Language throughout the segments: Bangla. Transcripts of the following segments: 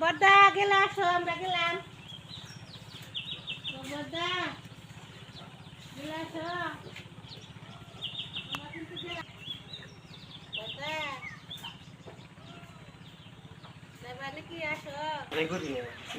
বড়দা গেলে আসো আমরা গেলাম। ও বড়দা গেলে আসো। নাকি আসো? Regulinho, se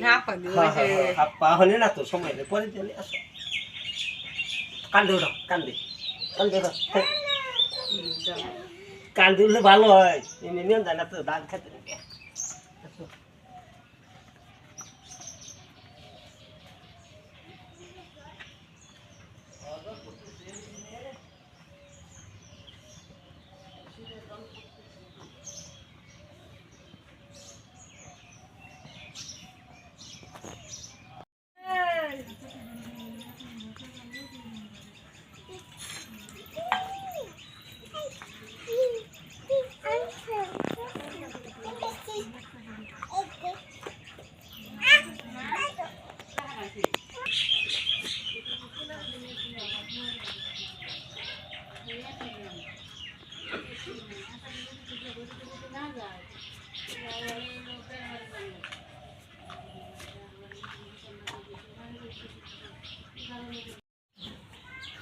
আজকে শুকালো আমি গুপি আপা হলে না তো সময় নেই পরে চলে আসো। কান্দে ওঠো কান্দে কান্দে কান্দে উঠলে ভালো হয়। এমনি নিয়ম জানা তো দাঁত খেতে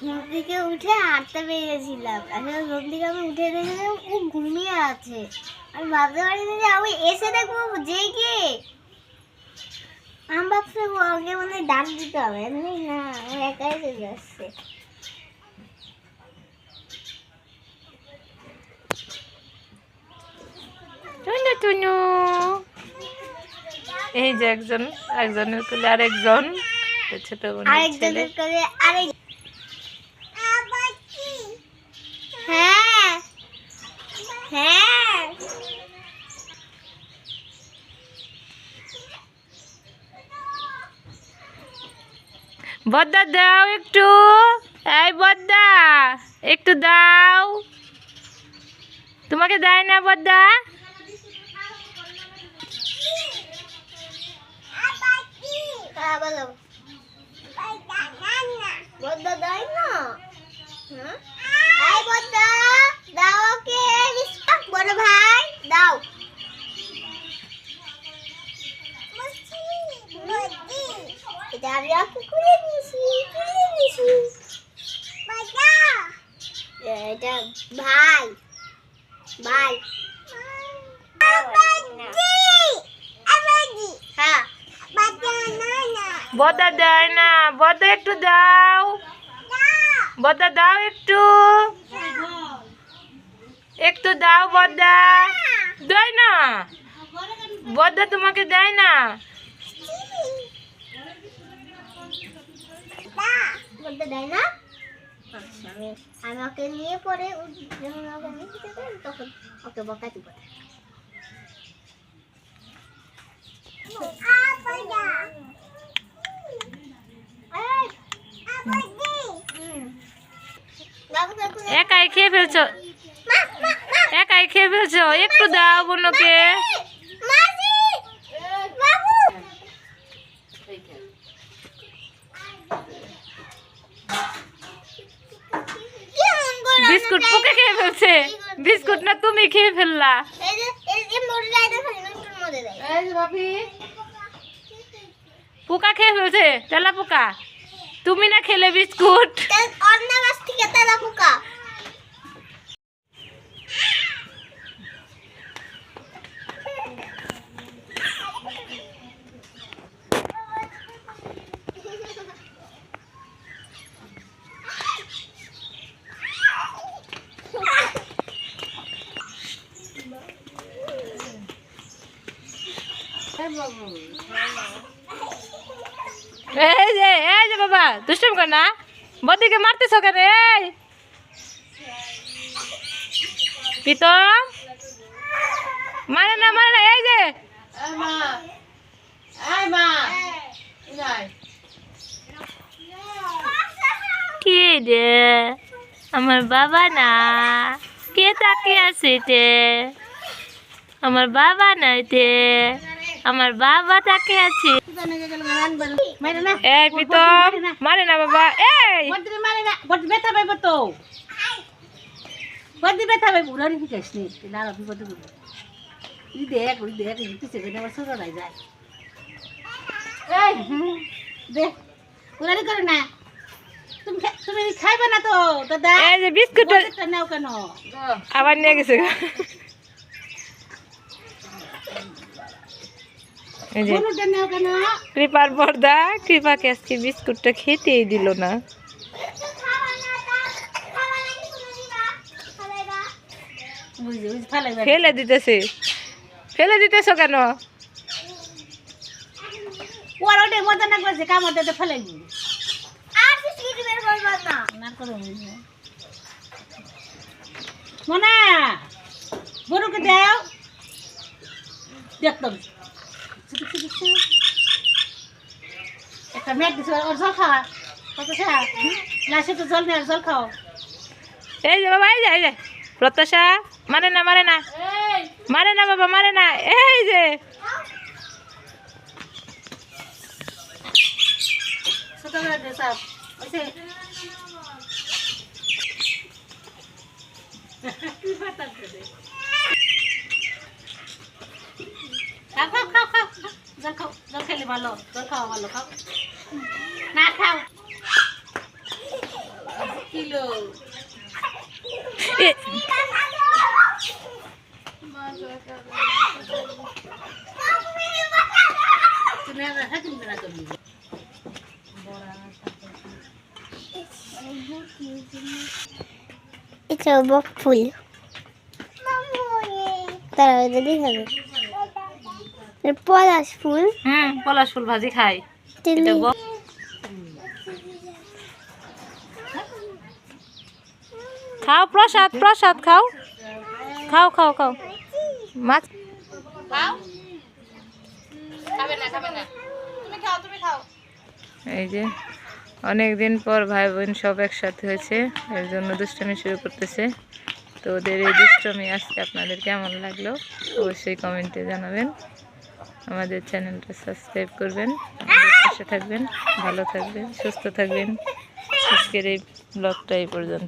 ঘুম থেকে উঠে হাঁটতে পেরেছিলাম। আসলে ঘুম থেকে আমি উঠে দেখলাম ও ঘুমিয়ে আছে। আমি ভাবতে পারিনি যে আমি এসে দেখব জেগে আমি ভাবছি ও আমাকে মানে ডাক দিতে হবে না, ও একাই চলে আসছে। টুনু টুনু। এই যে একজন একজনের কোলে আরেকজন ছোট আরেকজনের আরেক হ্যাঁ। হ্যাঁ। বদ্দা দাও একটু। এই বদ্দা একটু দাও। তোমাকে দেয় না বদ্দা হ্যাঁ বলো বদ্দা দাই না হ্যাঁ এই বদ্দা দাও ওকে বিস্কুট বড় ভাই দাও এটা আমি ওকে খুলে দিয়েছি খুলে দিয়েছি এটা ভাই ভাই বদ্দা দেয় না বদ্দা একটু দাও। বদ্দা দাও একটু। একটু দাও বদ্দা দেয় না। বদ্দা তোমাকে দেয় না। দেয় না? আচ্ছা। আমি আমি ওকে নিয়ে পরে যখন ওকে নিয়ে যেতে তখন ওকে বকা দিব। একাই খেয়ে ফেলছো? একাই খেয়ে ফেলছো? একটু দাও বোনকে। বিস্কুট পোকে খেয়ে ফেলছে। বিস্কুট না তুমি খেয়ে ফেললা। পোকা খেয়ে ফেলছে? তেলা পোকা। তুমি না খেলে বিস্কুট। অন্য গাছ থেকে তেলা পোকা। এই যে এই যে বাবা দুষ্টম কর না। বদিকে মারতেছ কেন? এই। প্রীতম? মারে না মারে না এই যে। কি রে? আমার বাবা না। কে তাকিয়ে আছে আমার বাবা নাই আমার বাবা তাকে আছে। এই প্রীতম মারে না বাবা এই। ব্যথা পাইব তো বদি ব্যথা পাইব উড়ানি শিখাইছ নি দাঁড়া বিপদ ই দেখ ওই দেখ ই গেলে আমার ছোট নাই যায় এই হুম, দে উড়ানি করে না তুমি তুমি খাইবে না তো দাদা এই যে বিস্কুট নাও কেন? আবার নিয়ে গেছে এই যে বনুটা নাও কেন কৃপার বর্দা কৃপাকে আজকে বিস্কুটটা খেতেই দিল না। ফেলে দিতেছে। ফেলে দিতেছো কেন? মনা গরুকে দাও। দেখতাম একটা মেঘ দিছে ওর জল খাওয়া সা লাসে তো জল নেই জল খাও এই যে বাবা এই যে এই যে প্রত্যাশা মারে না মারে না মারে না বাবা মারে না এই যে। জল খাও জল খেলে ভালো জল খাওয়া ভালো খাও। না খাও। কিলো? হ্যাঁ এটা বক ফুল। তারা যদি হবে পলাশ ফুল। হুম পলাশ ফুল ভাজি খাই। খাও প্রসাদ প্রসাদ খাও। খাও খাও খাও। মাছ এই যে অনেক দিন পর ভাই বোন সব একসাথে হয়েছে এর জন্য দুষ্টমি শুরু করতেছে। তো ওদের এই দুষ্টমি আজকে আপনাদের কেমন লাগল? অবশ্যই কমেন্টে জানাবেন। আমাদের চ্যানেলটা সাবস্ক্রাইব করবেন। পাশে থাকবেন ভালো থাকবেন সুস্থ থাকবেন। আজকের এই ব্লগটা এই পর্যন্ত।